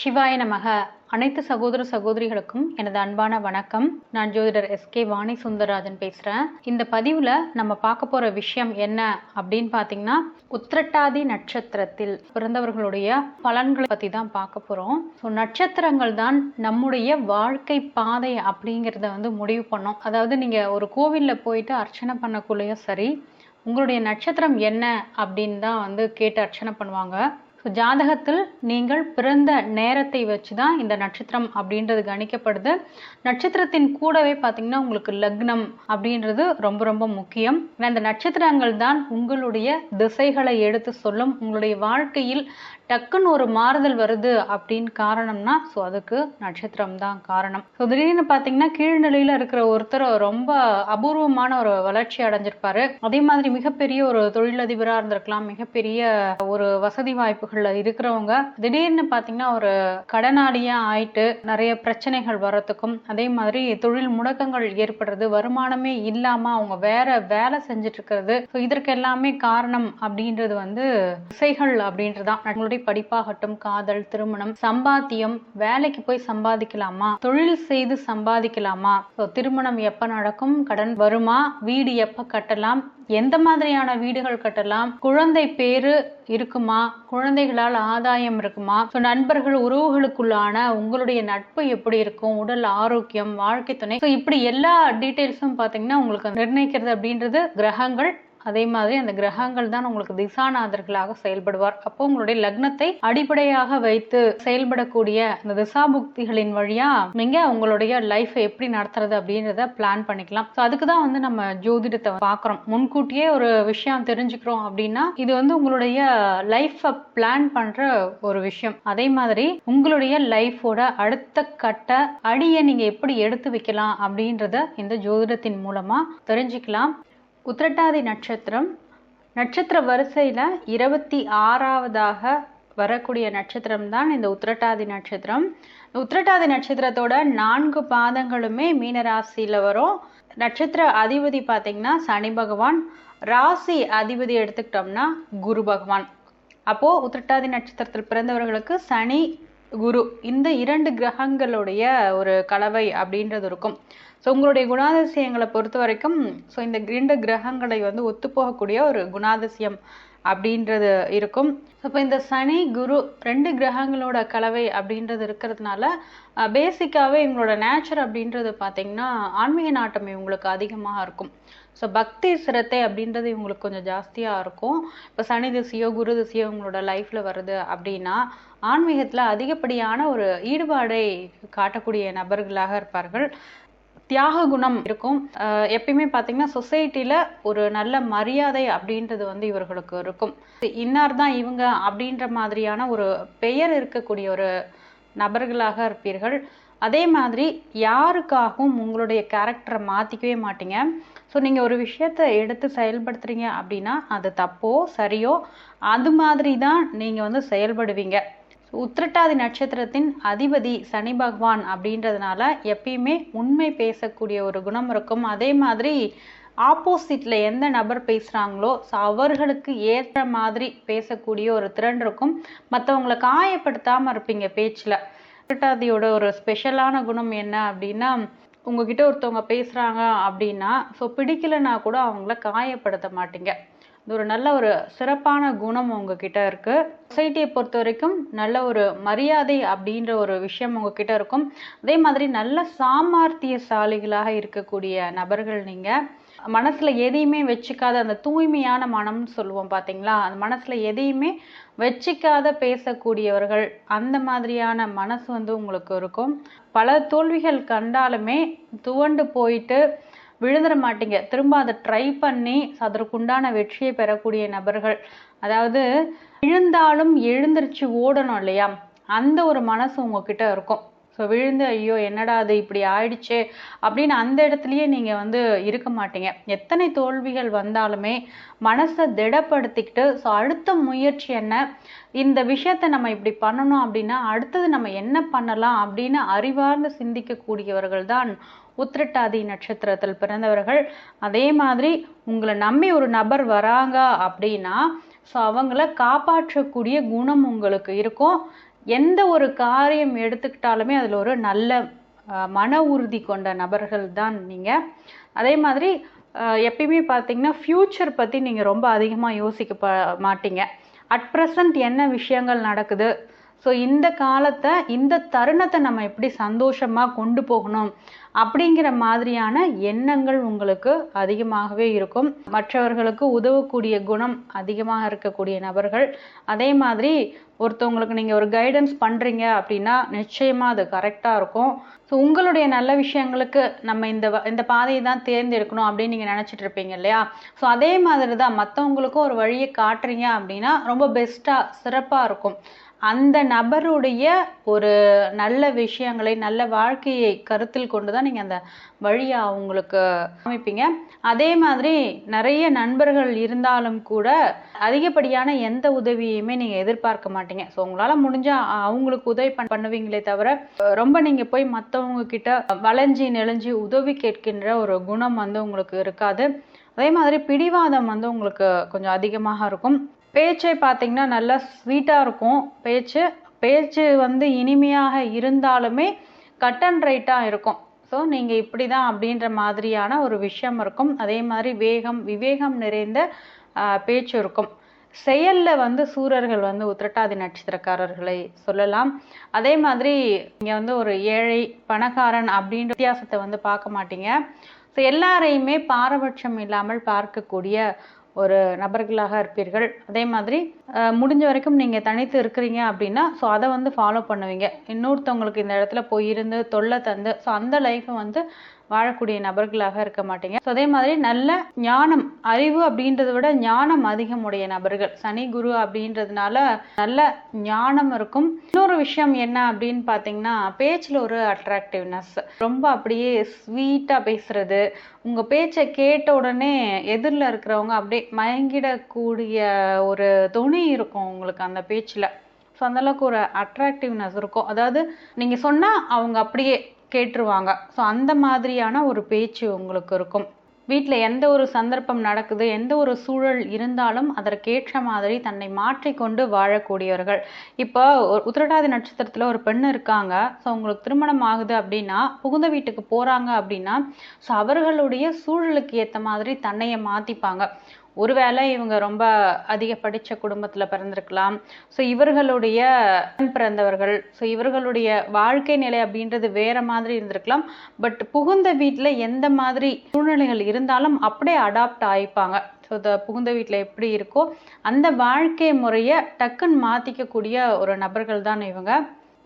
சிவாய நமக. அனைத்து சகோதர சகோதரிகளுக்கும் எனது அன்பான வணக்கம். நான் ஜோதிடர் எஸ் கே வாணி சுந்தரராஜன் பேசுறேன். இந்த பதிவுல நம்ம பார்க்க போற விஷயம் என்ன அப்படின்னு பாத்தீங்கன்னா உத்திரட்டாதி நட்சத்திரத்தில் பிறந்தவர்களுடைய பலன்களை பத்தி தான் பார்க்க போறோம். ஸோ நட்சத்திரங்கள் தான் நம்முடைய வாழ்க்கை பாதை அப்படிங்கிறத வந்து முடிவு பண்ணோம். அதாவது நீங்க ஒரு கோவில்ல போயிட்டு அர்ச்சனை பண்ணக்குள்ளேயும் சரி உங்களுடைய நட்சத்திரம் என்ன அப்படின்னு தான் வந்து கேட்டு அர்ச்சனை பண்ணுவாங்க. ஸோ ஜாதகத்தில் நீங்கள் பிறந்த நேரத்தை வச்சு தான் இந்த நட்சத்திரம் அப்படின்றது கணிக்கப்படுது. நட்சத்திரத்தின் கூடவே பார்த்தீங்கன்னா உங்களுக்கு லக்னம் அப்படின்றது ரொம்ப ரொம்ப முக்கியம். ஏன்னா இந்த நட்சத்திரங்கள் தான் உங்களுடைய திசைகளை எடுத்து சொல்லும். உங்களுடைய வாழ்க்கையில் டக்குன்னு ஒரு மாறுதல் வருது அப்படின்னு காரணம்னா ஸோ அதுக்கு நட்சத்திரம் தான் காரணம். ஸோ திடீர்னு பார்த்தீங்கன்னா கீழ்நிலையில் இருக்கிற ஒருத்தர் ரொம்ப அபூர்வமான ஒரு வளர்ச்சி அடைஞ்சிருப்பாரு. அதே மாதிரி மிகப்பெரிய ஒரு தொழிலதிபராக இருந்திருக்கலாம். மிகப்பெரிய ஒரு வசதி வாய்ப்புகளில் இருக்கிறவங்க. திடீர்னு பார்த்தீங்கன்னா ஒரு கடனாளியாக ஆயிட்டு நிறைய பிரச்சனைகள் வரத்துக்கும் அதே மாதிரி தொழில் முடக்கங்கள் ஏற்படுறது வருமானமே இல்லாமல் அவங்க வேற வேலை செஞ்சுட்டு இருக்கிறது. ஸோ இதற்கு எல்லாமே காரணம் அப்படின்றது வந்து திசைகள் அப்படின்றதான் நம்மளுடைய படிப்பாகட்டும் காதல் திருமணம் சம்பாத்தியம் வேலைக்கு போய் சம்பாதிக்கலாமா? தொழில் செய்து சம்பாதிக்கலாமா? திருமணம் எப்ப நடக்கும்? கடன் வருமா? வீடு எப்ப கட்டலாம்? எந்த மாதிரியான வீடுகள் கட்டலாம்? குழந்தை பேரு இருக்குமா? குழந்தைகளால் ஆதாயம் இருக்குமா? ஸோ நண்பர்கள் உறவுகளுக்குள்ளான உங்களுடைய நட்பு எப்படி இருக்கும்? உடல் ஆரோக்கியம் வாழ்க்கை துணை. ஸோ இப்படி எல்லா டீட்டெயில்ஸும் பார்த்தீங்கன்னா உங்களுக்கு நிர்ணயிக்கிறது அப்படின்றது கிரகங்கள் அதே மாதிரி அந்த கிரகங்கள் தான் உங்களுக்கு திசாநாதர்களாக செயல்படுவார். அப்போ உங்களுடைய லக்னத்தை அடிப்படையாக வைத்து செயல்படக்கூடிய அந்த திசா புக்திகளின் வழியா நீங்க உங்களுடைய லைஃப் எப்படி நடத்துறது அப்படின்றத பிளான் பண்ணிக்கலாம். ஸோ அதுக்கு தான் வந்து நம்ம ஜோதிடத்தை பார்க்குறோம். முன்கூட்டியே ஒரு விஷயம் தெரிஞ்சுக்கிறோம் அப்படின்னா இது வந்து உங்களுடைய லைஃப்பை பிளான் பண்ற ஒரு விஷயம். அதே மாதிரி உங்களுடைய லைஃபோட அடுத்த கட்ட அடியை நீங்க எப்படி எடுத்து வைக்கலாம் அப்படின்றத இந்த ஜோதிடத்தின் மூலமா தெரிஞ்சுக்கலாம். உத்திரட்டாதி நட்சத்திரம். நட்சத்திர வரிசையில் இருபத்தி ஆறாவதாக வரக்கூடிய நட்சத்திரம் தான் இந்த உத்திரட்டாதி நட்சத்திரம். உத்திரட்டாதி நட்சத்திரத்தோட நான்கு பாதங்களுமே மீனராசியில் வரும். நட்சத்திர அதிபதி பார்த்தீங்கன்னா சனி பகவான். ராசி அதிபதி எடுத்துக்கிட்டோம்னா குரு பகவான். அப்போது உத்திரட்டாதி நட்சத்திரத்தில் பிறந்தவர்களுக்கு சனி குரு. இந்த இரண்டு கிரகங்களுடைய ஒரு கலவை அப்படின்றது இருக்கும். ஸோ உங்களுடைய குணாதிசயங்களை பொறுத்த வரைக்கும் ஸோ இந்த இரண்டு கிரகங்களை வந்து ஒத்துப்போகக்கூடிய ஒரு குணாதிசயம் அப்படின்றது இருக்கும். இப்போ இந்த சனி குரு ரெண்டு கிரகங்களோட கலவை அப்படின்றது இருக்கிறதுனால பேசிக்காகவே இவங்களோட நேச்சர் அப்படின்றது பார்த்தீங்கன்னா ஆன்மீக நாட்டம் இவங்களுக்கு அதிகமாக இருக்கும். ஸோ பக்தி சிரத்தை அப்படின்றது இவங்களுக்கு கொஞ்சம் ஜாஸ்தியாக இருக்கும். இப்போ சனி திசையோ குரு திசையோ இவங்களோட லைஃப்பில் வருது அப்படின்னா ஆன்மீகத்தில் அதிகப்படியான ஒரு ஈடுபாடை காட்டக்கூடிய நபர்களாக இருப்பார்கள். தியாக குணம் இருக்கும் எப்பயுமே பார்த்தீங்கன்னா சொசைட்டியில் ஒரு நல்ல மரியாதை அப்படின்றது வந்து இவர்களுக்கு இருக்கும். இன்னார் தான் இவங்க அப்படின்ற மாதிரியான ஒரு பெயர் இருக்கக்கூடிய ஒரு நபர்களாக இருப்பீர்கள். அதே மாதிரி யாருக்காகவும் உங்களுடைய கேரக்டரை மாற்றிக்கவே மாட்டீங்க. ஸோ நீங்கள் ஒரு விஷயத்தை எடுத்து செயல்படுத்துறீங்க அப்படின்னா அது தப்போ சரியோ அது மாதிரி தான் நீங்கள் வந்து செயல்படுவீங்க. உத்திரட்டாதி நட்சத்திரத்தின் அதிபதி சனி பகவான் அப்படின்றதுனால எப்பயுமே உண்மை பேசக்கூடிய ஒரு குணம் இருக்கும். அதே மாதிரி ஆப்போசிட்ல எந்த நபர் பேசுகிறாங்களோ ஸோ அவர்களுக்கு ஏற்ற மாதிரி பேசக்கூடிய ஒரு திறன் இருக்கும். மற்றவங்களை காயப்படுத்தாமல் இருப்பீங்க பேச்சில். உத்திரட்டாதியோட ஒரு ஸ்பெஷலான குணம் என்ன அப்படின்னா உங்ககிட்ட ஒருத்தவங்க பேசுகிறாங்க அப்படின்னா ஸோ பிடிக்கலனா கூட அவங்கள காயப்படுத்த மாட்டீங்க. இது ஒரு நல்ல ஒரு சிறப்பான குணம் உங்ககிட்ட இருக்கு. சொசைட்டியை பொறுத்த வரைக்கும் நல்ல ஒரு மரியாதை அப்படின்ற ஒரு விஷயம் உங்ககிட்ட இருக்கும். அதே மாதிரி நல்ல சாமர்த்தியசாலிகளாக இருக்கக்கூடிய நபர்கள் நீங்கள் மனசில் எதையுமே வச்சுக்காத அந்த தூய்மையான மனம்னு சொல்லுவோம் பார்த்தீங்களா அந்த மனசில் எதையுமே வச்சிக்காத பேசக்கூடியவர்கள் அந்த மாதிரியான மனசு வந்து உங்களுக்கு இருக்கும். பல தோல்விகள் கண்டாலுமே துவண்டு போயிட்டு விழுந்துட மாட்டீங்க. திரும்ப அதை ட்ரை பண்ணி அதற்குண்டான வெற்றியை பெறக்கூடிய நபர்கள் அதாவது விழுந்தாலும் எழுந்திருச்சு ஓடணும் இல்லையா? அந்த ஒரு மனசு உங்ககிட்ட இருக்கும். ஸோ விழுந்து ஐயோ என்னடா அது இப்படி ஆயிடுச்சே அப்படின்னு அந்த இடத்துலயே நீங்க வந்து இருக்க மாட்டீங்க. எத்தனை தோல்விகள் வந்தாலுமே மனசை திடப்படுத்திக்கிட்டு ஸோ அடுத்த முயற்சி என்ன? இந்த விஷயத்த நம்ம இப்படி பண்ணணும் அப்படின்னா அடுத்தது நம்ம என்ன பண்ணலாம் அப்படின்னு அறிவார்ந்து சிந்திக்கக்கூடியவர்கள் தான் உத்திரட்டாதி நட்சத்திரத்தில் பிறந்தவர்கள். அதே மாதிரி உங்களை நம்பி ஒரு நபர் வராங்க அப்படின்னா ஸோ அவங்கள காப்பாற்றக்கூடிய குணம் உங்களுக்கு இருக்கும். எந்த ஒரு காரியம் எடுத்துக்கிட்டாலுமே அதில் ஒரு நல்ல மன உறுதி கொண்ட நபர்கள் தான் நீங்கள் அதே மாதிரி எப்பயுமே பார்த்தீங்கன்னா ஃப்யூச்சர் பற்றி நீங்கள் ரொம்ப அதிகமாக யோசிக்க மாட்டீங்க. அட் ப்ரெசன்ட் என்ன விஷயங்கள் நடக்குது? ஸோ இந்த காலத்தை இந்த தருணத்தை நம்ம எப்படி சந்தோஷமாக கொண்டு போகணும் அப்படிங்கிற மாதிரியான எண்ணங்கள் உங்களுக்கு அதிகமாகவே இருக்கும். மற்றவர்களுக்கு உதவக்கூடிய குணம் அதிகமாக இருக்கக்கூடிய நபர்கள் அதே மாதிரி ஒருத்தவங்களுக்கு நீங்கள் ஒரு கைடன்ஸ் பண்ணுறீங்க அப்படின்னா நிச்சயமாக அது கரெக்டாக இருக்கும். ஸோ உங்களுடைய நல்ல விஷயங்களுக்கு நம்ம இந்த வ- இந்த பாதையை தான் தேர்ந்தெடுக்கணும் அப்படின்னு நீங்கள் நினச்சிட்டு இருப்பீங்க இல்லையா? ஸோ அதே மாதிரி தான் மற்றவங்களுக்கும் ஒரு வழியை காட்டுறீங்க அப்படின்னா ரொம்ப பெஸ்ட்டாக சிறப்பாக இருக்கும். அந்த நபருடைய ஒரு நல்ல விஷயங்களை நல்ல வாழ்க்கையை கருத்தில் கொண்டு தான் நீங்கள் அந்த வழியை அவங்களுக்கு அமைப்பீங்க. அதே மாதிரி நிறைய நண்பர்கள் இருந்தாலும் கூட அதிகப்படியான எந்த உதவியுமே நீங்கள் எதிர்பார்க்க மாட்டீங்க. ஸோ உங்களால் முடிஞ்சால் அவங்களுக்கு உதவி பண் பண்ணுவீங்களே தவிர ரொம்ப நீங்கள் போய் மற்றவங்க கிட்ட வளைஞ்சி நெளிஞ்சு உதவி கேட்கின்ற ஒரு குணம் வந்து உங்களுக்கு இருக்காது. அதே மாதிரி பிடிவாதம் வந்து உங்களுக்கு கொஞ்சம் அதிகமாக இருக்கும். பேச்சை பார்த்தீங்கன்னா நல்லா ஸ்வீட்டாக இருக்கும். பேச்சு பேச்சு வந்து இனிமையாக இருந்தாலுமே கட் அண்ட் ரைட்டாக இருக்கும். ஸோ நீங்கள் இப்படி தான் அப்படின்ற மாதிரியான ஒரு விஷயம் இருக்கும். அதே மாதிரி வேகம் விவேகம் நிறைந்த பேச்சு இருக்கும். செயலில் வந்து சூரர்கள் வந்து உத்திரட்டாதி நட்சத்திரக்காரர்களை சொல்லலாம். அதே மாதிரி இங்கே வந்து ஒரு ஏழை பணக்காரன் அப்படின்ற வித்தியாசத்தை வந்து பார்க்க மாட்டீங்க. ஸோ எல்லாரையுமே பாரபட்சம் இல்லாமல் பார்க்கக்கூடிய ஒரு நபர்களாக இருப்பீர்கள். அதே மாதிரி முடிஞ்ச வரைக்கும் நீங்கள் தனித்து இருக்கிறீங்க அப்படின்னா ஸோ அதை வந்து ஃபாலோ பண்ணுவீங்க. இன்னொருத்தவங்களுக்கு இந்த இடத்துல போய் இருந்து தொல்லை தந்து ஸோ அந்த லைஃப்பை வந்து வாழக்கூடிய நபர்களாக இருக்க மாட்டீங்க. ஸோ அதே மாதிரி நல்ல ஞானம் அறிவு அப்படின்றத விட ஞானம் அதிகம் உடைய நபர்கள். சனி குரு அப்படின்றதுனால நல்ல ஞானம் இருக்கும். இன்னொரு விஷயம் என்ன அப்படின்னு பார்த்தீங்கன்னா பேச்சில் ஒரு அட்ராக்டிவ்னஸ் ரொம்ப அப்படியே ஸ்வீட்டாக பேசுறது. உங்க பேச்சை கேட்ட உடனே எதிரில் இருக்கிறவங்க அப்படியே மயங்கிடக்கூடிய ஒரு துணி இருக்கும் உங்களுக்கு அந்த பேச்சில். ஸோ அந்தளவுக்கு ஒரு அட்ராக்டிவ்னஸ் இருக்கும். அதாவது நீங்கள் சொன்னால் அவங்க அப்படியே கேட்டுருவாங்க. ஸோ அந்த மாதிரியான ஒரு பேச்சு உங்களுக்கு இருக்கும். வீட்டில் எந்த ஒரு சந்தர்ப்பம் நடக்குது எந்த ஒரு சூழல் இருந்தாலும் அதற்கேற்ற மாதிரி தன்னை மாற்றிக்கொண்டு வாழக்கூடியவர்கள். இப்போ ஒரு உத்திரட்டாதி நட்சத்திரத்தில் ஒரு பெண் இருக்காங்க. ஸோ உங்களுக்கு திருமணம் ஆகுது அப்படின்னா புகுந்த வீட்டுக்கு போகிறாங்க அப்படின்னா ஸோ அவர்களுடைய சூழலுக்கு ஏற்ற மாதிரி தன்னையை மாற்றிப்பாங்க ஒருவேளை இவங்க ரொம்ப அதிக படித்த குடும்பத்தில் பிறந்திருக்கலாம். ஸோ இவர்களுடைய பிறந்தவர்கள் ஸோ இவர்களுடைய வாழ்க்கை நிலை அப்படின்றது வேற மாதிரி இருந்திருக்கலாம். பட் புகுந்த வீட்டில் எந்த மாதிரி சூழ்நிலைகள் இருந்தாலும் அப்படியே அடாப்ட் ஆயிப்பாங்க. ஸோ த புகுந்த வீட்டில் எப்படி இருக்கோ அந்த வாழ்க்கை முறையை டக்குன்னு மாற்றிக்கக்கூடிய ஒரு நபர்கள் தான் இவங்க.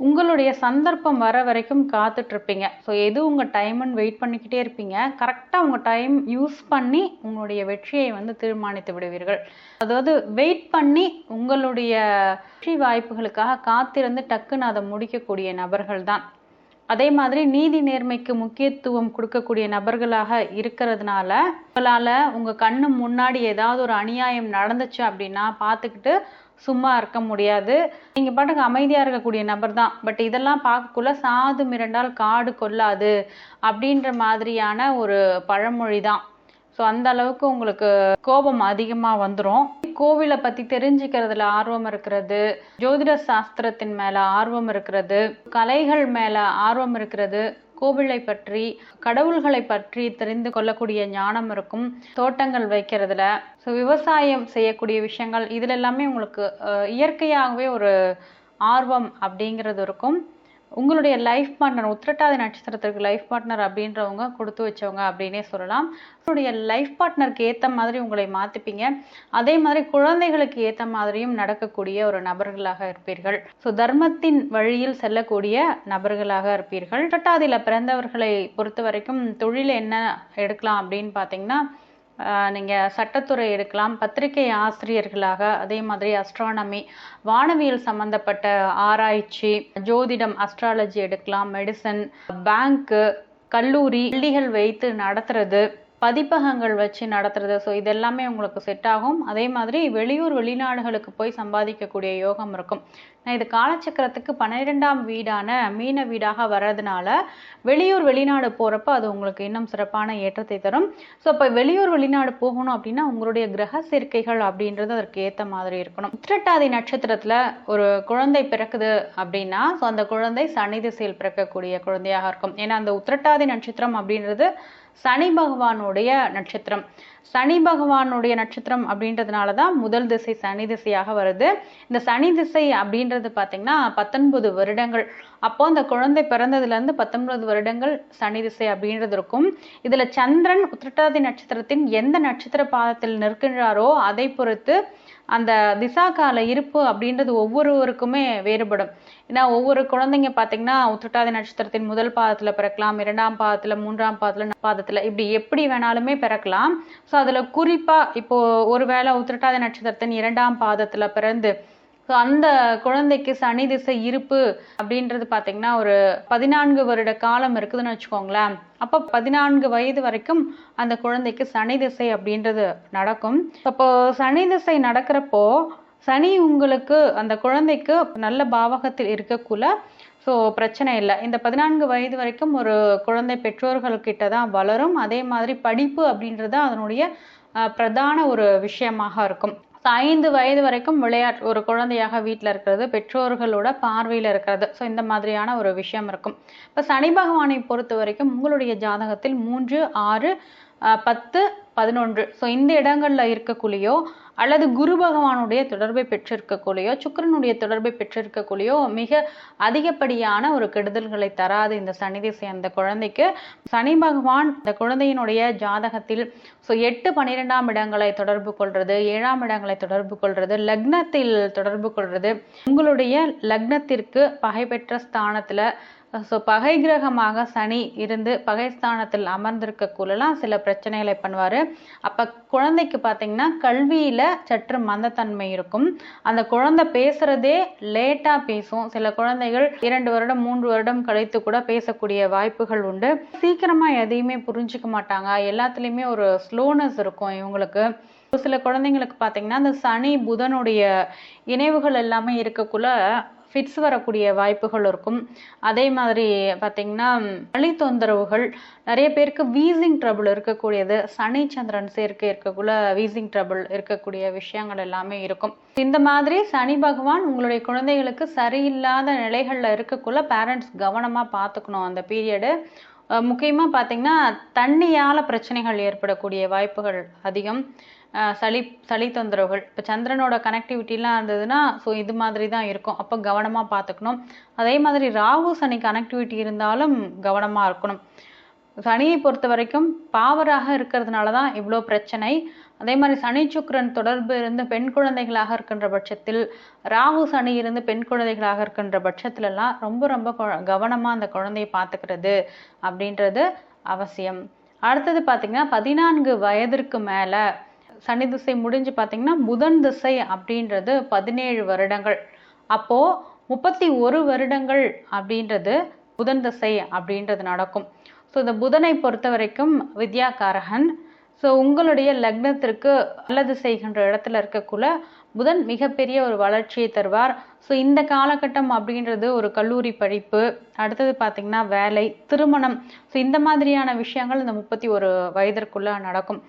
உங்களுடைய சந்தர்ப்பம் வர வரைக்கும் காத்துட்டு இருப்பீங்க ஸோ எது உங்கள் டைம்னு வெயிட் பண்ணிக்கிட்டே இருப்பீங்க. கரெக்டாக உங்கள் டைம் யூஸ் பண்ணி உங்களுடைய வெற்றியை வந்து தீர்மானித்து விடுவீர்கள். அதாவது வெயிட் பண்ணி உங்களுடைய வெற்றி வாய்ப்புகளுக்காக காத்திருந்து டக்குன்னு அதை முடிக்கக்கூடிய நபர்கள் தான். அதே மாதிரி நீதி நேர்மைக்கு முக்கியத்துவம் கொடுக்கக்கூடிய நபர்களாக இருக்கிறதுனால உங்களால் உங்கள் கண்ணு முன்னாடி ஏதாவது ஒரு அநியாயம் நடந்துச்சு அப்படின்னா பார்த்துக்கிட்டு சும்மா இருக்க முடியாது. நீங்கள் பாட்டுக்கு அமைதியாக இருக்கக்கூடிய நபர் தான். பட் இதெல்லாம் பார்க்கக்குள்ள சாது மிரண்டால் காடு கொள்ளாது அப்படின்ற மாதிரியான ஒரு பழமொழி தான். ஸோ அந்த அளவுக்கு உங்களுக்கு கோபம் அதிகமாக வந்துடும் கோவிலை பற்றி தெரிஞ்சுக்கிறதுல ஆர்வம் இருக்கிறது. ஜோதிட சாஸ்திரத்தின் மேலே ஆர்வம் இருக்கிறது. கலைகள் மேலே ஆர்வம் இருக்கிறது. கோவிலை பற்றி கடவுள்களை பற்றி தெரிந்து கொள்ளக்கூடிய ஞானம் இருக்கும் தோட்டங்கள் வைக்கிறதுல. ஸோ விவசாயம் செய்யக்கூடிய விஷயங்கள் இதில் எல்லாமே உங்களுக்கு இயற்கையாகவே ஒரு ஆர்வம் அப்படிங்கிறது இருக்கும். உங்களுடைய லைஃப் பார்ட்னர் உத்திரட்டாதி நட்சத்திரத்திற்கு லைஃப் பார்ட்னர் அப்படின்றவங்க கொடுத்து வச்சவங்க அப்படின்னே சொல்லலாம். உங்களுடைய லைஃப் பார்ட்னருக்கு ஏற்ற மாதிரி உங்களை மாற்றிப்பீங்க அதே மாதிரி குழந்தைகளுக்கு ஏற்ற மாதிரியும் நடக்கக்கூடிய ஒரு நபர்களாக இருப்பீர்கள். ஸோ தர்மத்தின் வழியில் செல்லக்கூடிய நபர்களாக இருப்பீர்கள். உத்திரட்டாதியில் பிறந்தவர்களை பொறுத்த வரைக்கும் தொழில் என்ன எடுக்கலாம் அப்படின்னு பார்த்தீங்கன்னா நீங்கள் சட்டத்துறை எடுக்கலாம் பத்திரிகை ஆசிரியர்களாக அதே மாதிரி அஸ்ட்ரானமி வானவியல் சம்பந்தப்பட்ட ஆராய்ச்சி ஜோதிடம் அஸ்ட்ராலஜி எடுக்கலாம் மெடிசன் பேங்க்கு கல்லூரி பள்ளிகள் வைத்து நடத்துறது. பதிப்பகங்கள் வச்சு நடத்துறது. ஸோ இதெல்லாமே உங்களுக்கு செட் ஆகும். அதே மாதிரி வெளியூர் வெளிநாடுகளுக்கு போய் சம்பாதிக்கக்கூடிய யோகம் இருக்கும். இது காலச்சக்கரத்துக்கு பன்னிரெண்டாம் வீடான மீன வீடாக வர்றதுனால வெளியூர் வெளிநாடு போகிறப்ப அது உங்களுக்கு இன்னும் சிறப்பான ஏற்றத்தை தரும். ஸோ இப்போ வெளியூர் வெளிநாடு போகணும் அப்படின்னா உங்களுடைய கிரக சேர்க்கைகள் அப்படின்றது அதற்கு ஏற்ற மாதிரி இருக்கணும். உத்திரட்டாதி நட்சத்திரத்தில் ஒரு குழந்தை பிறக்குது அப்படின்னா ஸோ அந்த குழந்தை சனி திசையில் பிறக்கக்கூடிய குழந்தையாக இருக்கும். ஏன்னா அந்த உத்திரட்டாதி நட்சத்திரம் அப்படின்றது சனி பகவானுடைய நட்சத்திரம். சனி பகவானுடைய நட்சத்திரம் அப்படின்றதுனால தான் முதல் திசை சனி திசையாக வருது. இந்த சனி திசை அப்படின்றது பார்த்தீங்கன்னா பத்தொன்பது வருடங்கள். அப்போ அந்த குழந்தை பிறந்ததுலேருந்து பத்தொன்பது வருடங்கள் சனி திசை அப்படின்றது இருக்கும். இதில் சந்திரன் உத்திரட்டாதி நட்சத்திரத்தின் எந்த நட்சத்திர பாதத்தில் நிற்கின்றாரோ அதை பொறுத்து அந்த திசா கால இருப்பு அப்படின்றது ஒவ்வொருவருக்குமே வேறுபடும். ஏன்னா ஒவ்வொரு குழந்தைங்க பார்த்தீங்கன்னா உத்திரட்டாதி நட்சத்திரத்தின் முதல் பாதத்தில் பிறக்கலாம் இரண்டாம் பாதத்தில் மூன்றாம் பாதத்தில் பாதத்தில். இப்படி எப்படி வேணாலுமே பிறக்கலாம். ஸோ அதில் குறிப்பாக இப்போ ஒருவேளை உத்திரட்டாதி நட்சத்திரத்தின் இரண்டாம் பாதத்தில் பிறந்து ஸோ அந்த குழந்தைக்கு சனி திசை இருப்பு அப்படின்றது பார்த்தீங்கன்னா ஒரு பதினான்கு வருட காலம் இருக்குதுன்னு வச்சுக்கோங்களேன். அப்போ பதினான்கு வயது வரைக்கும் அந்த குழந்தைக்கு சனி திசை அப்படின்றது நடக்கும். அப்போ சனி திசை நடக்கிறப்போ சனி உங்களுக்கு அந்த குழந்தைக்கு நல்ல பாவகத்தில் இருக்கக்குள்ள ஸோ பிரச்சனை இல்லை. இந்த பதினான்கு வயது வரைக்கும் ஒரு குழந்தை பெற்றோர்கள்கிட்ட தான் வளரும். அதே மாதிரி படிப்பு அப்படின்றது அதனுடைய பிரதான ஒரு விஷயமாக இருக்கும். ஸோ ஐந்து வயது வரைக்கும் விளையாட்டு ஒரு குழந்தையாக வீட்டில் இருக்கிறது பெற்றோர்களோட பார்வையில் இருக்கிறது. ஸோ இந்த மாதிரியான ஒரு விஷயம் இருக்கும். இப்போ சனி பகவானை பொறுத்த வரைக்கும் உங்களுடைய ஜாதகத்தில் மூன்று ஆறு பத்து பதினொன்று. ஸோ இந்த இடங்கள்ல இருக்கக்குள்ளேயோ அல்லது குரு பகவானுடைய தொடர்பை பெற்றிருக்கக்கூடியோ சுக்கிரனுடைய தொடர்பை பெற்றிருக்கக்கூடியோ மிக அதிகப்படியான ஒரு கெடுதல்களை தராது இந்த சனி திசை அந்த குழந்தைக்கு. சனி பகவான் இந்த குழந்தையினுடைய ஜாதகத்தில் ஸோ எட்டு பன்னிரெண்டாம் இடங்களை தொடர்பு கொள்வது ஏழாம் இடங்களை தொடர்பு கொள்வது லக்னத்தில் தொடர்பு கொள்வது உங்களுடைய லக்னத்திற்கு பகை பெற்ற ஸ்தானத்தில் ஸோ பகை கிரகமாக சனி இருந்து பகைஸ்தானத்தில் அமர்ந்திருக்க அமர்ந்திருக்கக்குள்ளலாம் சில பிரச்சனைகளை பண்ணுவார். அப்போ குழந்தைக்கு பார்த்தீங்கன்னா கல்வியில் சற்று மந்தத்தன்மை இருக்கும். அந்த குழந்தை பேசுகிறதே லேட்டாக பேசும். சில குழந்தைகள் இரண்டு வருடம் மூன்று வருடம் கழித்து கூட பேசக்கூடிய வாய்ப்புகள் உண்டு. சீக்கிரமாக எதையுமே புரிஞ்சுக்க மாட்டாங்க. எல்லாத்துலேயுமே ஒரு ஸ்லோனஸ் இருக்கும் இவங்களுக்கு. சில குழந்தைங்களுக்கு பார்த்தீங்கன்னா அந்த சனி புதனுடைய இணைவுகள் எல்லாமே இருக்கக்குள்ள ஃபிட்ஸ் வரக்கூடிய வாய்ப்புகள் இருக்கும். அதே மாதிரி பார்த்தீங்கன்னா வழி தொந்தரவுகள் நிறைய பேருக்கு வீசிங் ட்ரபிள் இருக்கக்கூடியது சனி சந்திரன் சேர்க்கை இருக்கக்குள்ள வீசிங் ட்ரபிள் இருக்கக்கூடிய விஷயங்கள் எல்லாமே இருக்கும். இந்த மாதிரி சனி பகவான் உங்களுடைய குழந்தைகளுக்கு சரியில்லாத நிலைகளில் இருக்கக்குள்ள பேரண்ட்ஸ் கவனமாக பார்த்துக்கணும் அந்த பீரியடு முக்கியமாக பார்த்தீங்கன்னா தண்ணியால் பிரச்சனைகள் ஏற்படக்கூடிய வாய்ப்புகள் அதிகம். அஹ் சளி சளி தொந்தரவுகள். இப்போ சந்திரனோட கனெக்டிவிட்டிலாம் இருந்ததுன்னா ஸோ இது மாதிரி தான் இருக்கும். அப்போ கவனமாக பார்த்துக்கணும் அதே மாதிரி ராகு சனி கனெக்டிவிட்டி இருந்தாலும் கவனமாக இருக்கணும். சனியை பொறுத்த வரைக்கும் பாவராக இருக்கிறதுனால தான் இவ்வளோ பிரச்சனை. அதே மாதிரி சனி சுக்கரன் தொடர்பு இருந்து பெண் குழந்தைகளாக இருக்கின்ற பட்சத்தில் ராகு சனி இருந்து பெண் குழந்தைகளாக இருக்கின்ற பட்சத்துலலாம் ரொம்ப ரொம்ப கவனமாக அந்த குழந்தையை பார்த்துக்கிறது அப்படின்றது அவசியம். அடுத்தது பார்த்தீங்கன்னா பதினான்கு வயதிற்கு மேலே சனி திசை முடிஞ்சு பார்த்தீங்கன்னா புதன் திசை அப்படின்றது பதினேழு வருடங்கள். அப்போ முப்பத்தி ஒரு வருடங்கள் அப்படின்றது புதன் திசை அப்படின்றது நடக்கும். ஸோ இந்த புதனை பொறுத்த வரைக்கும் வித்யாகாரகன் ஸோ உங்களுடைய லக்னத்திற்கு நல்லது செய்கின்ற இடத்துல இருக்கக்குள்ள புதன் மிகப்பெரிய ஒரு வளர்ச்சியை தருவார். ஸோ இந்த காலகட்டம் அப்படின்றது ஒரு கல்லூரி படிப்பு. அடுத்தது பார்த்திங்கன்னா வேலை திருமணம். ஸோ இந்த மாதிரியான விஷயங்கள் இந்த முப்பத்தி ஒரு வயதிற்குள்ளே நடக்கும்.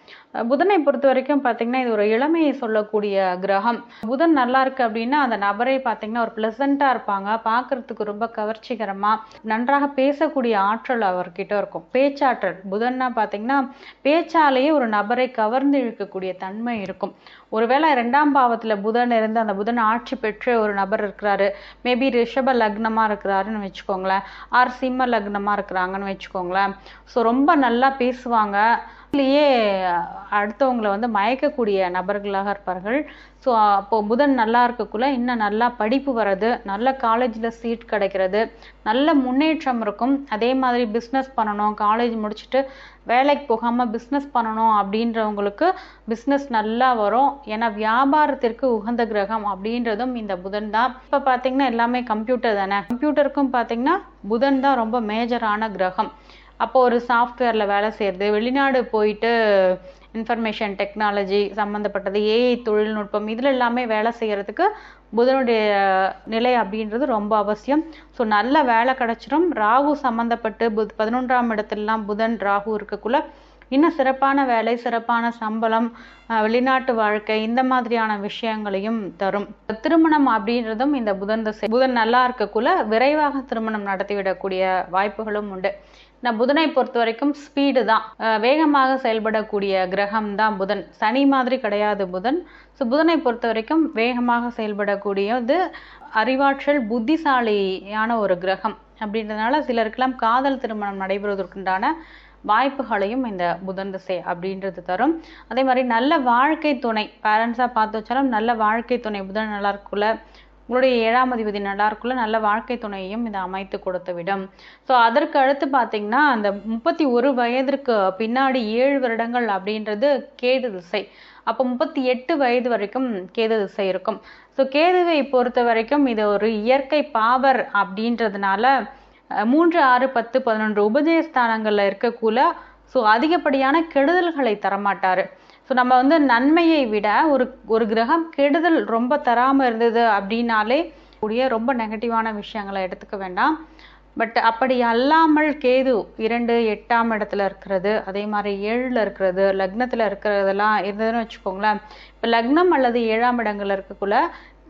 புதனை பொறுத்த வரைக்கும் பார்த்தீங்கன்னா இது ஒரு இளமையை சொல்லக்கூடிய கிரகம். புதன் நல்லா இருக்குது அப்படின்னா அந்த நபரை பார்த்திங்கன்னா ஒரு ப்ளசண்ட்டாக இருப்பாங்க. பார்க்கறதுக்கு ரொம்ப கவர்ச்சிகரமாக நன்றாக பேசக்கூடிய ஆற்றல் அவர்கிட்ட இருக்கும். பேச்சாற்றல். புதன்னா பார்த்திங்கன்னா பேச்சாலேயே ஒரு நபரை கவர்ந்து இழுக்கக்கூடிய தன்மை இருக்கும். ஒருவேளை ரெண்டாம் பாவத்தில் புதன் இருந்து அந்த புதன் ஆட்சி பெற்று ஒரு நபர் இருக்கிறாரு. மேபி ரிஷப லக்னமா இருக்கிறாருன்னு வச்சுக்கோங்களேன். ஆர் சிம்ம லக்னமா இருக்கிறாங்கன்னு வச்சுக்கோங்களேன். ஸோ ரொம்ப நல்லா பேசுவாங்க. அதுலேயே அடுத்தவங்களை வந்து மயக்கக்கூடிய நபர்களாக இருப்பார்கள். ஸோ அப்போ புதன் நல்லா இருக்கக்குள்ள இன்னும் நல்லா படிப்பு வர்றது நல்ல காலேஜில் சீட் கிடைக்கிறது நல்ல முன்னேற்றம் இருக்கும். அதே மாதிரி பிஸ்னஸ் பண்ணணும் காலேஜ் முடிச்சுட்டு வேலைக்கு போகாமல் பிஸ்னஸ் பண்ணணும் அப்படின்றவங்களுக்கு பிஸ்னஸ் நல்லா வரும். ஏன்னா வியாபாரத்திற்கு உகந்த கிரகம் அப்படின்றதும் இந்த புதன் தான். இப்போ பார்த்தீங்கன்னா எல்லாமே கம்ப்யூட்டர் தானே. கம்ப்யூட்டருக்கும் பார்த்தீங்கன்னா புதன் தான் ரொம்ப மேஜரான கிரகம். அப்போ ஒரு சாஃப்ட்வேரில் வேலை செய்கிறது வெளிநாடு போயிட்டு இன்ஃபர்மேஷன் டெக்னாலஜி சம்மந்தப்பட்டது ஏஐ தொழில்நுட்பம் இதில் எல்லாமே வேலை செய்கிறதுக்கு புதனுடைய நிலை அப்படின்றது ரொம்ப அவசியம். ஸோ நல்ல வேலை கிடச்சிரும். ராகு சம்மந்தப்பட்டு புத் பதினொன்றாம் இடத்துலலாம் புதன் ராகு இருக்கக்குள்ள இன்னும் சிறப்பான வேலை சிறப்பான சம்பளம் வெளிநாட்டு வாழ்க்கை இந்த மாதிரியான விஷயங்களையும் தரும். திருமணம் அப்படின்றதும் இந்த புதன் தசை. புதன் நல்லா இருக்கக்குள்ள விரைவாக திருமணம் நடத்திவிடக்கூடிய வாய்ப்புகளும் உண்டு. நான் புதனை பொறுத்த வரைக்கும் ஸ்பீடு தான். வேகமாக செயல்படக்கூடிய கிரகம் தான் புதன். சனி மாதிரி கிடையாது புதன். ஸோ புதனை பொறுத்த வரைக்கும் வேகமாக செயல்படக்கூடியது அறிவாற்றல் புத்திசாலியான ஒரு கிரகம். அப்படின்றதுனால சிலருக்கெல்லாம் காதல் திருமணம் நடைபெறுவதற்குண்டான வாய்ப்புகளையும் இந்த புதன் திசை அப்படின்றது தரும். அதே மாதிரி நல்ல வாழ்க்கை துணை. பேரண்ட்ஸாக பார்த்து வச்சாலும் நல்ல வாழ்க்கை துணை. புதன் நல்லா இருக்குள்ள உங்களுடைய ஏழாம் அதிபதி நல்லா இருக்குள்ள நல்ல வாழ்க்கை துணையையும் இது அமைத்து கொடுத்து விடும் ஸோ அதற்கு அடுத்து பார்த்தீங்கன்னா அந்த முப்பத்தி ஒரு வயதிற்கு பின்னாடி ஏழு வருடங்கள் அப்படின்றது கேது திசை. அப்போ முப்பத்தி எட்டு வயது வரைக்கும் கேது திசை இருக்கும். ஸோ கேதுவை பொறுத்த வரைக்கும் இது ஒரு இயற்கை பாவர் அப்படின்றதுனால மூன்று ஆறு பத்து பதினொன்று உபஜயஸ்தானங்களில் இருக்கக்குள்ள ஸோ அதிகப்படியான கெடுதல்களை தரமாட்டாரு. ஸோ நம்ம வந்து நன்மையை விட ஒரு ஒரு கிரகம் கெடுதல் ரொம்ப தராமல் இருந்தது அப்படின்னாலே கூடிய ரொம்ப நெகட்டிவான விஷயங்களை எடுத்துக்க வேண்டாம். பட் அப்படி அல்லாமல் கேது இரண்டு எட்டாம் இடத்துல இருக்கிறது அதே மாதிரி ஏழில் இருக்கிறது லக்னத்தில் இருக்கிறதெல்லாம் இருந்ததுன்னு வச்சுக்கோங்களேன். இப்போ லக்னம் அல்லது ஏழாம் இடங்கள்ல இருக்கக்குள்ள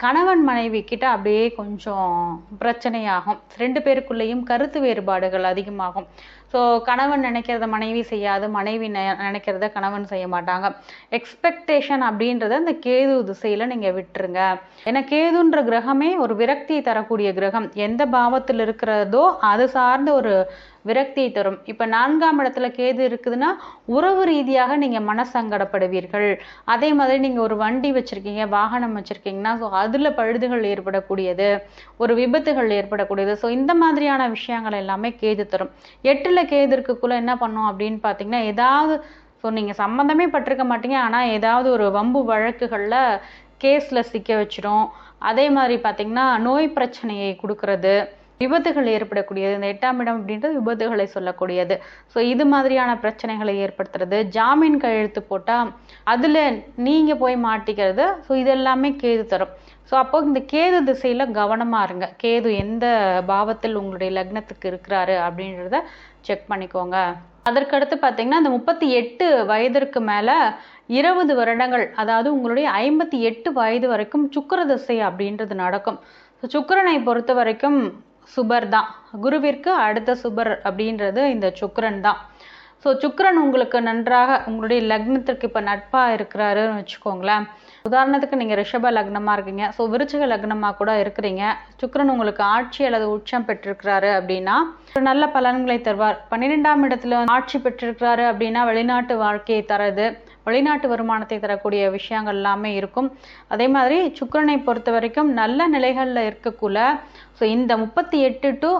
கணவன் மனைவி கிட்ட அப்படியே கொஞ்சம் பிரச்சனையாகும். ரெண்டு பேருக்குள்ளேயும் கருத்து வேறுபாடுகள் அதிகமாகும். ஸோ கணவன் நினைக்கிறத மனைவி செய்யாது மனைவி நினைக்கிறத கணவன் செய்ய மாட்டாங்க. எக்ஸ்பெக்டேஷன் அப்படின்றத இந்த கேது திசையில நீங்க விட்டுருங்க. ஏன்னா கேதுன்ற கிரகமே ஒரு விரக்தியை தரக்கூடிய கிரகம். எந்த பாவத்தில் இருக்கிறதோ அது சார்ந்த ஒரு விரக்தியை தரும். இப்ப நான்காம் இடத்துல கேது இருக்குதுன்னா உறவு ரீதியாக நீங்க மனசங்கடப்படுவீர்கள். அதே மாதிரி நீங்க ஒரு வண்டி வச்சிருக்கீங்க வாகனம் வச்சிருக்கீங்கன்னா ஸோ அதுல பழுதுகள் ஏற்படக்கூடியது ஒரு விபத்துகள் ஏற்படக்கூடியது. ஸோ இந்த மாதிரியான விஷயங்கள் எல்லாமே கேது தரும். எட்டுல கேது என்ன பண்ணும் அப்படின்னு பார்த்தீங்கன்னா ஏதாவது ஸோ நீங்கள் சம்மந்தமே பட்டிருக்க மாட்டீங்க ஆனால் ஏதாவது ஒரு வம்பு வழக்குகளில் கேஸில் சிக்க வச்சிடும் அதே மாதிரி பார்த்தீங்கன்னா நோய் பிரச்சனையை கொடுக்கறது விபத்துகள் ஏற்படக்கூடியது இந்த எட்டாம் இடம் அப்படின்றது விபத்துகளை சொல்லக்கூடியது. ஸோ இது மாதிரியான பிரச்சனைகளை ஏற்படுத்துறது. ஜாமீன் கையெழுத்து போட்டால் அதில் நீங்கள் போய் மாட்டிக்கிறது ஸோ இதெல்லாமே கேது தரும். ஸோ அப்போ இந்த கேது திசையில் கவனமாக இருங்க. கேது எந்த பாவத்தில் உங்களுடைய லக்னத்துக்கு இருக்கிறாரு அப்படின்றத செக் பண்ணிக்கோங்க. அதற்கடுத்து பார்த்தீங்கன்னா இந்த முப்பத்தி எட்டு வயதிற்கு மேலே இருபது வருடங்கள் அதாவது உங்களுடைய ஐம்பத்தி எட்டு வயது வரைக்கும் சுக்கர திசை அப்படின்றது நடக்கும். ஸோ சுக்கரனை பொறுத்த வரைக்கும் சுபர் தான். குருவிற்கு அடுத்த சுபர் அப்படின்றது இந்த சுக்கரன் தான். ஸோ சுக்கரன் உங்களுக்கு நன்றாக உங்களுடைய லக்னத்திற்கு இப்போ நட்பாக இருக்கிறாருன்னு வச்சுக்கோங்களேன். உதாரணத்துக்கு நீங்கள் ரிஷப லக்னமாக இருக்கீங்க. ஸோ விருச்சிக லக்னமாக கூட இருக்கிறீங்க. சுக்கரன் உங்களுக்கு ஆட்சி அல்லது உச்சம் பெற்றிருக்கிறாரு அப்படின்னா ஒரு நல்ல பலன்களை தருவார். பன்னிரெண்டாம் இடத்துல ஆட்சி பெற்றிருக்கிறாரு அப்படின்னா வெளிநாட்டு வாழ்க்கையை தரது வெளிநாட்டு வருமானத்தை தரக்கூடிய விஷயங்கள் எல்லாமே இருக்கும். அதே மாதிரி சுக்கரனை பொறுத்த வரைக்கும் நல்ல நிலைகளில் இருக்கக்குள்ள ஸோ இந்த முப்பத்தி எட்டு டு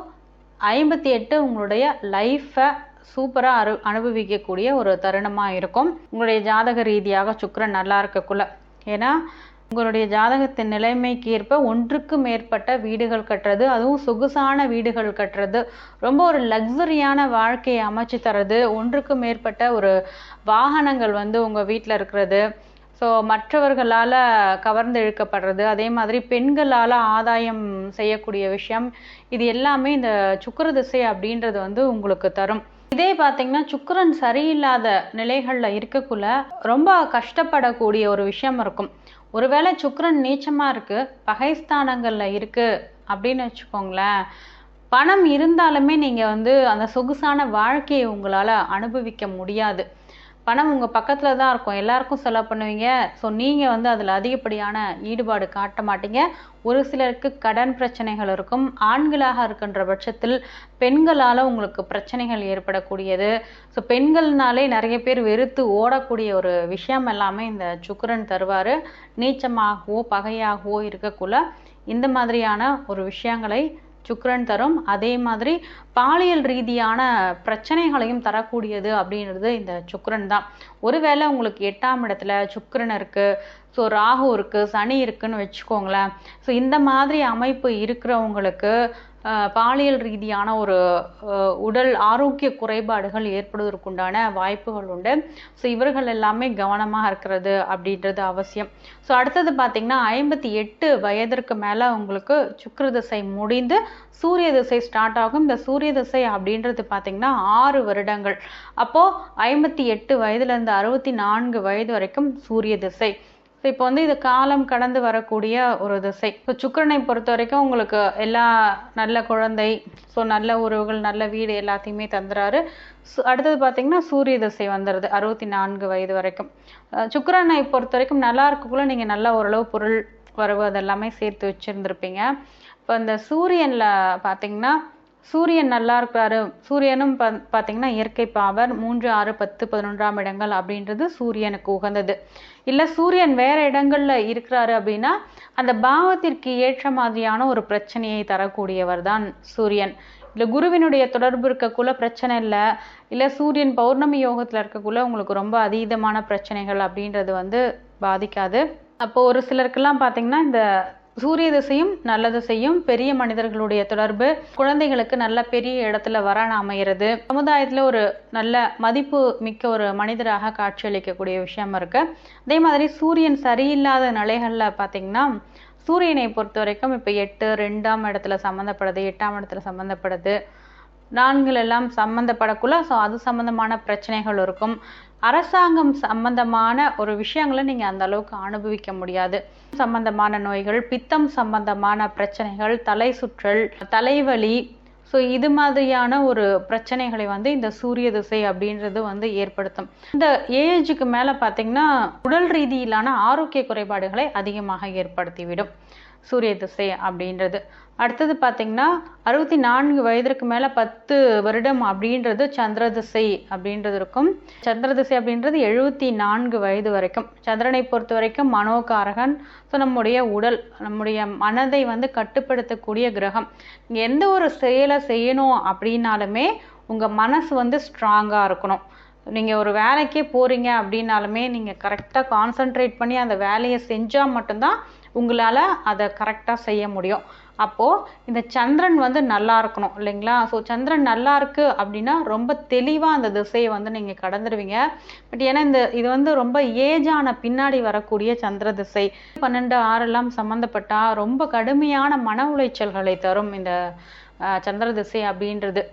ஐம்பத்தி எட்டு உங்களுடைய லைஃப்பை சூப்பராக அரு அனுபவிக்கக்கூடிய ஒரு தருணமாக இருக்கும். உங்களுடைய ஜாதக ரீதியாக சுக்கரன் நல்லா இருக்கக்குள்ள. ஏன்னா உங்களுடைய ஜாதகத்தின் நிலைமைக்கு ஏற்ப ஒன்றுக்கு மேற்பட்ட வீடுகள் கட்டுறது அதுவும் சொகுசான வீடுகள் கட்டுறது ரொம்ப ஒரு லக்ஸரியான வாழ்க்கையை அமைச்சு தர்றது ஒன்றுக்கு மேற்பட்ட ஒரு வாகனங்கள் வந்து உங்கள் வீட்டில் இருக்கிறது. ஸோ மற்றவர்களால் கவர்ந்து இழுக்கப்படுறது அதே மாதிரி பெண்களால் ஆதாயம் செய்யக்கூடிய விஷயம் இது எல்லாமே இந்த சுக்கர திசை அப்படின்றது வந்து உங்களுக்கு தரும். இதே பார்த்தீங்கன்னா சுக்கரன் சரியில்லாத நிலைகளில் இருக்கக்குள்ள ரொம்ப கஷ்டப்படக்கூடிய ஒரு விஷயம் இருக்கும். ஒருவேளை சுக்கரன் நீச்சமாக இருக்கு பகைஸ்தானங்களில் இருக்கு அப்படின்னு வச்சுக்கோங்களேன். பணம் இருந்தாலுமே நீங்கள் வந்து அந்த சொகுசான வாழ்க்கையை உங்களால் அனுபவிக்க முடியாது. பணம் உங்கள் பக்கத்தில் தான் இருக்கும். எல்லாருக்கும் செலவு பண்ணுவீங்க. ஸோ நீங்கள் வந்து அதில் அதிகப்படியான ஈடுபாடு காட்ட மாட்டீங்க. ஒரு சிலருக்கு கடன் பிரச்சனைகள் இருக்கும். ஆண்களாக இருக்கின்ற பட்சத்தில் பெண்களால் உங்களுக்கு பிரச்சனைகள் ஏற்படக்கூடியது. ஸோ பெண்கள்னாலே நிறைய பேர் வெறுத்து ஓடக்கூடிய ஒரு விஷயம் எல்லாமே இந்த சுக்கரன் தருவார். நீச்சமாகவோ பகையாகவோ இருக்கக்குள்ள இந்த மாதிரியான ஒரு விஷயங்களை சுக்கரன் தரும். அதே மாதிரி பாலியல் ரீதியான பிரச்சனைகளையும் தரக்கூடியது அப்படின்றது இந்த சுக்கரன் தான். ஒருவேளை உங்களுக்கு எட்டாம் இடத்துல சுக்கரன் இருக்கு. ஸோ ராகு இருக்கு சனி இருக்குன்னு வச்சுக்கோங்களேன். ஸோ இந்த மாதிரி அமைப்பு இருக்கிறவங்களுக்கு பாலியல் ரீதியான ஒரு உடல் ஆரோக்கிய குறைபாடுகள் ஏற்படுவதற்குண்டான வாய்ப்புகள் உண்டு. ஸோ இவர்கள் எல்லாமே கவனமாக இருக்கிறது அப்படின்றது அவசியம். ஸோ அடுத்தது பார்த்தீங்கன்னா ஐம்பத்தி எட்டு வயதிற்கு மேலே உங்களுக்கு சுக்கர திசை முடிந்து சூரிய திசை ஸ்டார்ட் ஆகும். இந்த சூரிய திசை அப்படின்றது பார்த்தீங்கன்னா ஆறு வருடங்கள். அப்போது ஐம்பத்தி எட்டு வயதுலேருந்து அறுபத்தி நான்கு வயது வரைக்கும் சூரிய திசை. ஸோ இப்போ வந்து இது காலம் கடந்து வரக்கூடிய ஒரு திசை. இப்போ சுக்கரனை பொறுத்த வரைக்கும் உங்களுக்கு எல்லா நல்ல குழந்தை ஸோ நல்ல உறவுகள் நல்ல வீடு எல்லாத்தையுமே தந்துறாரு. அடுத்தது பார்த்தீங்கன்னா சூரிய திசை வந்துடுது அறுபத்தி நான்கு வயது வரைக்கும். சுக்கரனை பொறுத்த வரைக்கும் நல்லா இருக்கக்குள்ள நீங்கள் நல்லா ஓரளவு பொருள் வரவு அதெல்லாமே சேர்த்து வச்சுருந்துருப்பீங்க. இப்போ இந்த சூரியனில் பார்த்தீங்கன்னா சூரியன் நல்லா இருக்கிறாரு சூரியனும் பார்த்தீங்கன்னா இயற்கை பாவர் மூன்று ஆறு பத்து பதினொன்றாம் இடங்கள் அப்படின்றது சூரியனுக்கு உகந்தது. இல்லை சூரியன் வேற இடங்கள்ல இருக்கிறாரு அப்படின்னா அந்த பாவத்திற்கு ஏற்ற மாதிரியான ஒரு பிரச்சனையை தரக்கூடியவர் தான் சூரியன். இல்லை குருவினுடைய தொடர்பு இருக்கக்குள்ள பிரச்சனை இல்லை. இல்லை சூரியன் பௌர்ணமி யோகத்தில் இருக்கக்குள்ள உங்களுக்கு ரொம்ப அதீதமான பிரச்சனைகள் அப்படின்றது வந்து பாதிக்காது. அப்போ ஒரு சிலருக்கெல்லாம் பார்த்தீங்கன்னா இந்த சூரிய திசையும் நல்லது செய்யும். பெரிய மனிதர்களுடைய தொடர்பு குழந்தைகளுக்கு நல்ல பெரிய இடத்துல வரன் அமைகிறது சமுதாயத்தில் ஒரு நல்ல மதிப்பு மிக்க ஒரு மனிதராக காட்சியளிக்கக்கூடிய விஷயம் இருக்கு. அதே மாதிரி சூரியன் சரியில்லாத நிலைகளில் பார்த்தீங்கன்னா சூரியனை பொறுத்த வரைக்கும் இப்போ எட்டு ரெண்டாம் இடத்துல சம்மந்தப்படுது எட்டாம் இடத்துல சம்மந்தப்படுது நான்கில் எல்லாம் சம்மந்தப்படக்குள்ள ஸோ அது சம்மந்தமான பிரச்சனைகள் இருக்கும். அரசாங்கம் சம்பந்தமான ஒரு விஷயங்களை நீங்க அந்த அளவுக்கு அனுபவிக்க முடியாது. சம்பந்தமான நோய்கள் பித்தம் சம்பந்தமான பிரச்சனைகள் தலை சுற்றல் தலைவலி. ஸோ இது மாதிரியான ஒரு பிரச்சனைகளை வந்து இந்த சூரிய திசை அப்படின்றது வந்து ஏற்படுத்தும். இந்த ஏஜுக்கு மேலே பார்த்தீங்கன்னா உடல் ரீதியிலான ஆரோக்கிய குறைபாடுகளை அதிகமாக ஏற்படுத்திவிடும். சூரிய திசை அப்படின்றது. அடுத்தது பார்த்தீங்கன்னா அறுபத்தி நான்கு வயதிற்கு மேலே பத்து வருடம் அப்படின்றது சந்திர திசை அப்படின்றது இருக்கும். சந்திர திசை அப்படின்றது எழுபத்தி நான்கு வயது வரைக்கும். சந்திரனை பொறுத்த வரைக்கும் மனோகாரகன். ஸோ நம்முடைய உடல் நம்முடைய மனதை வந்து கட்டுப்படுத்தக்கூடிய கிரகம். எந்த ஒரு செயலை செய்யணும் அப்படின்னாலுமே உங்கள் மனசு வந்து ஸ்ட்ராங்காக இருக்கணும். நீங்கள் ஒரு வேலைக்கே போகிறீங்க அப்படின்னாலுமே நீங்கள் கரெக்டாக கான்சென்ட்ரேட் பண்ணி அந்த வேலையை செஞ்சால் மட்டும்தான் உங்களால் அதை கரெக்டாக செய்ய முடியும். அப்போது இந்த சந்திரன் வந்து நல்லா இருக்கணும் இல்லைங்களா? ஸோ சந்திரன் நல்லா இருக்கு அப்படின்னா ரொம்ப தெளிவாக அந்த திசையை வந்து நீங்கள் கடந்துருவீங்க. பட் ஏன்னா இந்த இது வந்து ரொம்ப ஏஜான பின்னாடி வரக்கூடிய சந்திர திசை. பன்னெண்டு ஆறெல்லாம் சம்மந்தப்பட்டால் ரொம்ப கடுமையான மன உளைச்சல்களை தரும் இந்த சந்திர திசை அப்படின்றது.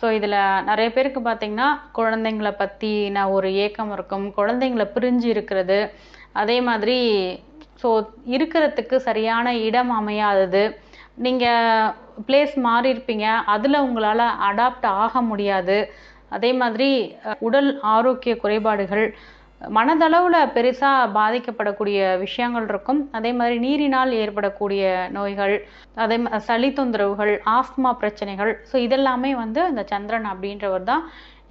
ஸோ இதில் நிறைய பேருக்கு பார்த்தீங்கன்னா குழந்தைங்களை பற்றின ஒரு ஏக்கம் இருக்கும் குழந்தைங்களை பிரிஞ்சு இருக்கிறது. அதே மாதிரி ஸோ இருக்கிறதுக்கு சரியான இடம் அமையாதது. நீங்கள் பிளேஸ் மாறி இருப்பீங்க அதில் உங்களால் அடாப்ட் ஆக முடியாது. அதே மாதிரி உடல் ஆரோக்கிய குறைபாடுகள் மனதளவில் பெருசாக பாதிக்கப்படக்கூடிய விஷயங்கள் இருக்கும். அதே மாதிரி நீரினால் ஏற்படக்கூடிய நோய்கள் அதே சளி தொந்தரவுகள் ஆஸ்துமா பிரச்சனைகள். ஸோ இதெல்லாமே வந்து இந்த சந்திரன் அப்படின்றவர் தான்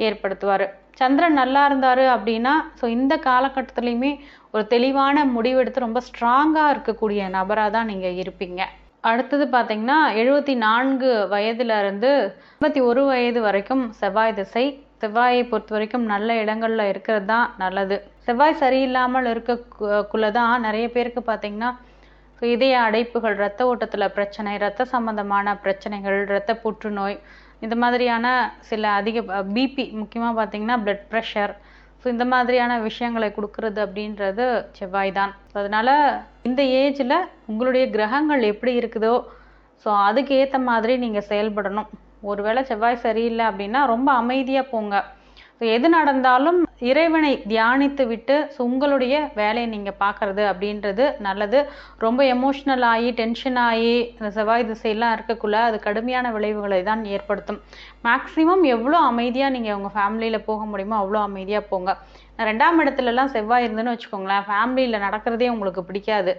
ஏற்படுத்துவார். சந்திரன் நல்லா இருந்தாரு அப்படின்னா ஸோ இந்த காலகட்டத்துலையுமே ஒரு தெளிவான முடிவெடுத்து ரொம்ப ஸ்ட்ராங்காக இருக்கக்கூடிய நபராக தான் நீங்கள் இருப்பீங்க. அடுத்தது பார்த்தீங்கன்னா எழுபத்தி நான்கு வயதுலேருந்து ஐம்பத்தி ஒரு வயது வரைக்கும் செவ்வாய் திசை செவ்வாயை பொறுத்த வரைக்கும் நல்ல இடங்களில் இருக்கிறது தான் நல்லது. செவ்வாய் சரியில்லாமல் இருக்கக்குள்ளே தான் நிறைய பேருக்கு பார்த்தீங்கன்னா இதய அடைப்புகள் இரத்த ஓட்டத்தில் பிரச்சனை இரத்த சம்பந்தமான பிரச்சனைகள் இரத்த புற்றுநோய் இந்த மாதிரியான சில அதிக பிபி முக்கியமாக பார்த்தீங்கன்னா பிளட் ப்ரெஷர் ஸோ இந்த மாதிரியான விஷயங்களை கொடுக்கறது அப்படின்றது செவ்வாய் தான் அதனால இந்த ஏஜில் உங்களுடைய கிரகங்கள் எப்படி இருக்குதோ ஸோ அதுக்கு ஏற்ற மாதிரி நீங்கள் செயல்படணும். ஒருவேளை செவ்வாய் சரியில்லை அப்படின்னா ரொம்ப அமைதியாக போங்க. ஸோ எது நடந்தாலும் இறைவனை தியானித்து விட்டு ஸோ உங்களுடைய வேலையை நீங்கள் பார்க்கறது அப்படின்றது நல்லது. ரொம்ப எமோஷ்னல் ஆகி டென்ஷன் ஆகி இந்த செவ்வாய் திசையெல்லாம் இருக்கக்குள்ள அது கடுமையான விளைவுகளை தான் ஏற்படுத்தும். மேக்ஸிமம் எவ்வளோ அமைதியாக நீங்கள் உங்கள் ஃபேமிலியில் போக முடியுமோ அவ்வளோ அமைதியாக போங்க. ரெண்டாம் இடத்துலலாம் செவ்வாய் இருந்துன்னு வச்சுக்கோங்களேன் ஃபேமிலியில் நடக்கிறதே உங்களுக்கு பிடிக்காது.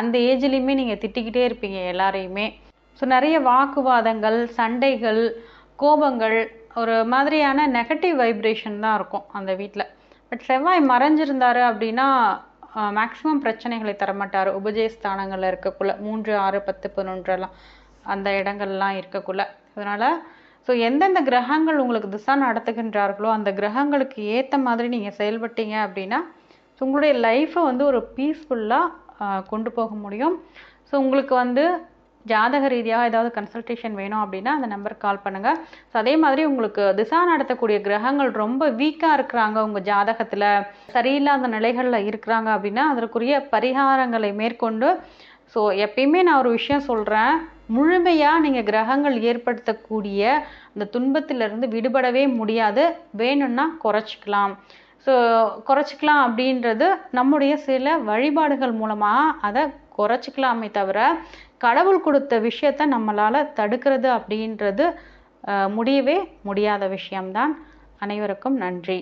அந்த ஏஜ்லேயுமே நீங்கள் திட்டிக்கிட்டே இருப்பீங்க எல்லாரையுமே. ஸோ நிறைய வாக்குவாதங்கள் சண்டைகள் கோபங்கள் ஒரு மாதிரியான நெகட்டிவ் வைப்ரேஷன் தான் இருக்கும் அந்த வீட்டில் பட் செவ்வாய் மறைஞ்சிருந்தாரு அப்படின்னா மேக்ஸிமம் பிரச்சனைகளை தரமாட்டார். உபஜயஸ்தானங்களில் இருக்கக்குள்ள மூன்று ஆறு பத்து பதினொன்றெல்லாம் அந்த இடங்கள்லாம் இருக்கக்குள்ள. அதனால் ஸோ எந்தெந்த கிரகங்கள் உங்களுக்கு திசா நடத்துகின்றார்களோ அந்த கிரகங்களுக்கு ஏற்ற மாதிரி நீங்கள் செயல்பட்டீங்க அப்படின்னா ஸோ உங்களுடைய லைஃப்பை வந்து ஒரு பீஸ்ஃபுல்லாக கொண்டு போக முடியும். ஸோ உங்களுக்கு வந்து ஜாதக ரீதியாக ஏதாவது கன்சல்டேஷன் வேணும் அப்படின்னா அந்த நம்பருக்கு கால் பண்ணுங்கள் ஸோ அதே மாதிரி உங்களுக்கு திசா நடத்தக்கூடிய கிரகங்கள் ரொம்ப வீக்காக இருக்கிறாங்க உங்கள் ஜாதகத்தில். சரியில்லாத நிலைகளில் இருக்கிறாங்க அப்படின்னா அதற்குரிய பரிகாரங்களை மேற்கொண்டு ஸோ எப்பயுமே நான் ஒரு விஷயம் சொல்கிறேன் முழுமையாக நீங்கள் கிரகங்கள் ஏற்படுத்தக்கூடிய அந்த துன்பத்திலிருந்து விடுபடவே முடியாது. வேணும்னா குறைச்சிக்கலாம். ஸோ குறைச்சிக்கலாம் அப்படின்றது நம்முடைய சில வழிபாடுகள் மூலமாக அதை குறைச்சிக்கலாமே தவிர கடவுள் கொடுத்த விஷயத்த நம்மளால் தடுக்கிறது அப்படின்றது முடியவே முடியாத விஷயம்தான். அனைவருக்கும் நன்றி.